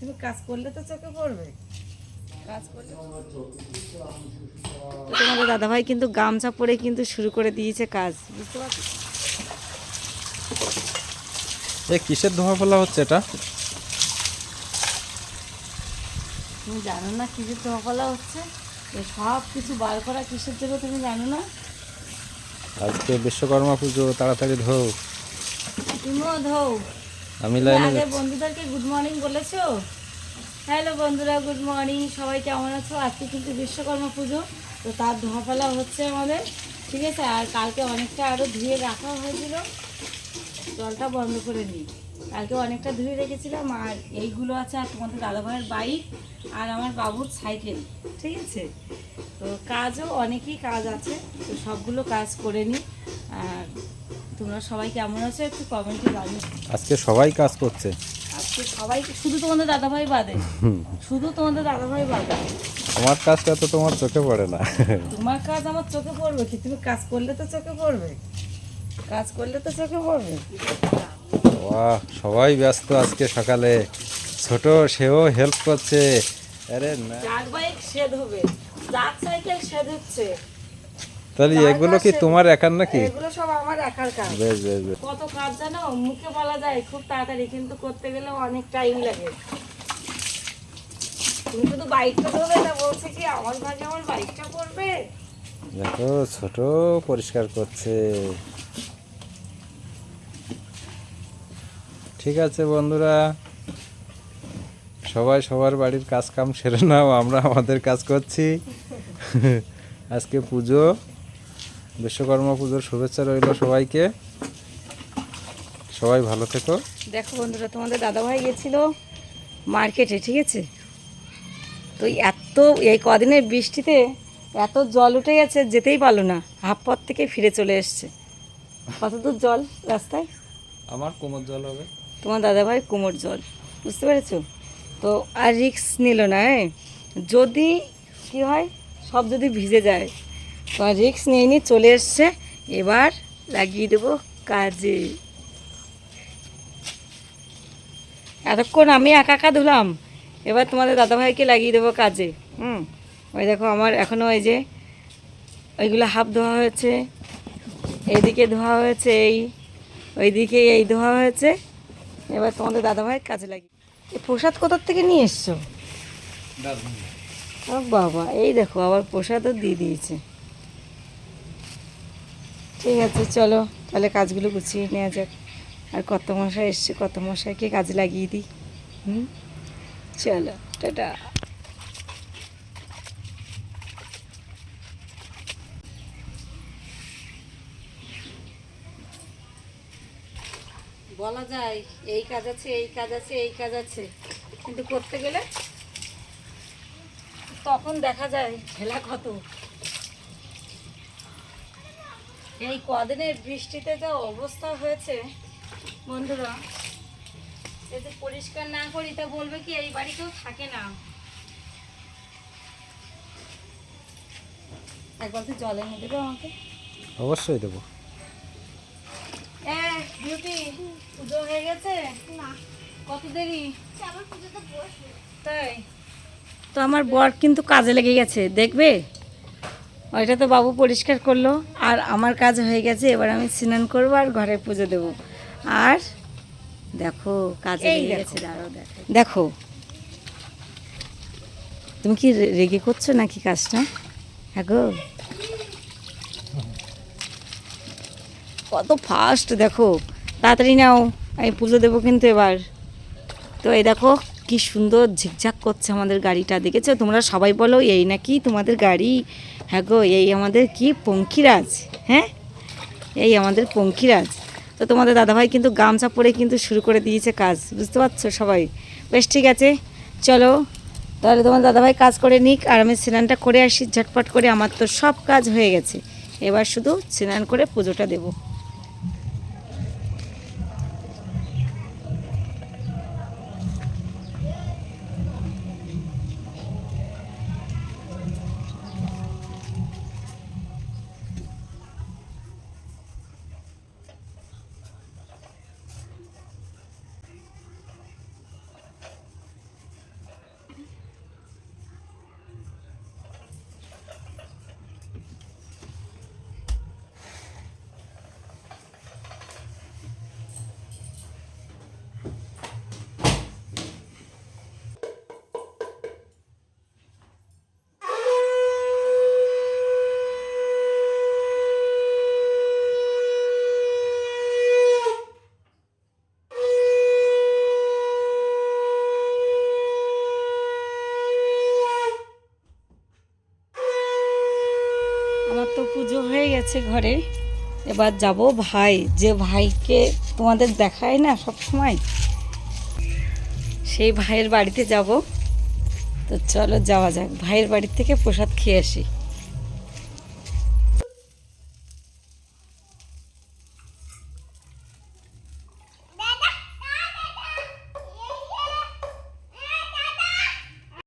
তুমি কাজ করলে তো চোখে পড়বে? কাজ করলে তো তোমাদের দাদাভাই কিন্তু গামছা পরে কিন্তু শুরু করে দিয়েছে কাজ বুঝতে পারছ? এ কিসের ধোয়া ফেলা হচ্ছে এটা? তুমি জানো না কিসের ধোয়াফলা হচ্ছে? এ সব কিছু বার করা কিসের জন্য তুমি জানো না? আজকে বিশ্বকর্মা পুজো তাড়াতাড়ি ধো তুমিও ধৌ আমি লাইনে। বন্ধুদেরকে গুড মর্নিং বলেছ? হ্যালো বন্ধুরা গুড মর্নিং সবাই কেমন আছো? আজকে কিন্তু বিশ্বকর্মা পুজো, তো তার ধোয়াফেলা হচ্ছে আমাদের, ঠিক আছে? আর কালকে অনেকটা আরও ধুয়ে রাখা হয়েছিল। জলটা বন্ধ করে নিই। কালকে অনেকটা ধুয়ে রেখেছিলাম, আর এইগুলো আছে আর তোমাদের দাদাভাইয়ের বাইক আর আমার বাবুর সাইকেল, ঠিক আছে? তো কাজও অনেকই কাজ আছে, তো সবগুলো কাজ করে নিই। আর তোমরা সবাই কেমন আছো একটু কমেন্টে জানিও। আজকে সবাই কাজ করছে। আজকে সবাই শুধু তোমাদের দাদাভাই বাদে। শুধু তোমাদের দাদাভাই বাদে। তোমার কাজটা তো তোমার চোখে পড়ে না। তোমার কাজ আমার চোখে পড়বে কি? তুমি কাজ করলে তো চোখে পড়বে। কাজ করলে তো চোখে পড়বে। বাহ সবাই ব্যস্ত আজকে সকালে। ছোট সেও হেল্প করছে। আরে না। যার বাইক শেড হবে যার সাইকেল শেড হচ্ছে। তাহলে এগুলো কি তোমার একার নাকি? এগুলো সব আমার একার কাজ। বেশ বেশ বেশ। কত কাজ জানো? মুখে বলা যায় খুব তাড়াতাড়ি কিন্তু করতে গেলে অনেক টাইম লাগে। তুমি শুধু বাইকটা ধরবে না বলছে কি আমার ভাগে আমার বাইকটা পড়বে দেখো ছোট পরিষ্কার করছে। ঠিক আছে বন্ধুরা সবাই সবার বাড়ির কাজ কাম সেরে নাও আমরা আমাদের কাজ করছি। আজকে পুজো। বিশ্বকর্মা পুজোর শুভেচ্ছা রইল সবাইকে। সবাই ভালো থেকো। দেখো বন্ধুরা তোমাদের দাদাভাই গেছিল মার্কেটে ঠিক আছে? তো এত এই কদিনের বৃষ্টিতে এত জল উঠে গেছে যেতেই পারল না। হাফ পথ থেকে ফিরে চলে এসছে। কত দূর জল রাস্তায়? আমার কোমর জল হবে। তোমার দাদাভাই কোমর জল বুঝতে পেরেছ? তো আর রিক্স নিল না হ্যাঁ? যদি কি হয় সব যদি ভিজে যায়। রিক্স নিয়ে নিয়ে চলে এসছে। এবার লাগিয়ে দেবো কাজে। এতক্ষণ আমি একা একা ধুলাম। এবার তোমাদের দাদাভাইকে লাগিয়ে দেবো কাজে। হুম। ওই দেখো আমার এখনও ওই যে ওইগুলো হাফ ধোয়া হয়েছে এইদিকে ধোয়া হয়েছে এই ওইদিকে এই ধোয়া হয়েছে। এবার তোমাদের দাদাভাইয়ের কাজে লাগি এই প্রসাদ কোথার থেকে নিয়ে এসছো? বাবা এই দেখো আবার প্রসাদও দিয়ে দিয়েছে। ঠিক আছে, চলো। তাহলে কাজগুলো গুছিয়ে নেওয়া যাক। আর কত মশাই এসছে। কত মশাইকে কাজে লাগিয়ে দিই। হুম? চলো, টাটা। বলা যায়, এই কাজ আছে, এই কাজ আছে, এই কাজ আছে। কিন্তু করতে গেলে তখন দেখা যায় ঠেলা কত? এই কদিনের বৃষ্টিতে যা অবস্থা হয়েছে বন্ধুরা যদি পরিষ্কার না করি তা বলবে কি এই বাড়ি কেউ থাকে না? একবার তো জল এনে দেবে আমাকে? অবশ্যই দেবো। এ বিউটি পুজো হয়ে গেছে? না। কত দেরি? আমার পুজোতে বসবে। তাই? তো আমার বর কিন্তু কাজে লেগে গেছে দেখবে? ওইটা তো বাবু পরিষ্কার করল। আর আমার কাজ হয়ে গেছে এবার আমি স্নান করব আর ঘরে পুজো দেবো। আর দেখো কাজে গেছে দেখো। দেখো। তুমি কি রেগে করছ নাকি কাজটা? হ্যাঁ গো। কত ফাস্ট দেখো। তাড়াতাড়ি নাও আমি পুজো দেবো কিন্তু এবার। তো এই দেখো কি সুন্দর ঝিকঝাক করছে আমাদের গাড়িটা, দেখেছ? তোমরা সবাই বলো, এই নাকি তোমাদের গাড়ি? হ্যাঁ গো, এই আমাদের কি পঙ্খিরাজ হ্যাঁ? এই আমাদের পঙ্খিরাজ তো তোমাদের দাদাভাই কিন্তু গামছা পরে কিন্তু শুরু করে দিয়েছে কাজ, বুঝতে পারছ সবাই? বেশ, ঠিক আছে, চলো। তাহলে তোমার দাদাভাই কাজ করে নিক, আর আমি স্নানটা করে আসি, ঝটপট করে, আমার তো সব কাজ হয়ে গেছে। এবার শুধু স্নান করে পুজোটা দেবো। গেছে ঘরে। এবার যাব ভাই। যে ভাইকে তোমাদের দেখায় না সব সময়, সেই ভাইয়ের বাড়িতে যাব। তো চলো যাওয়া যাক। ভাইয়ের বাড়ি থেকে প্রসাদ খেয়ে আসি।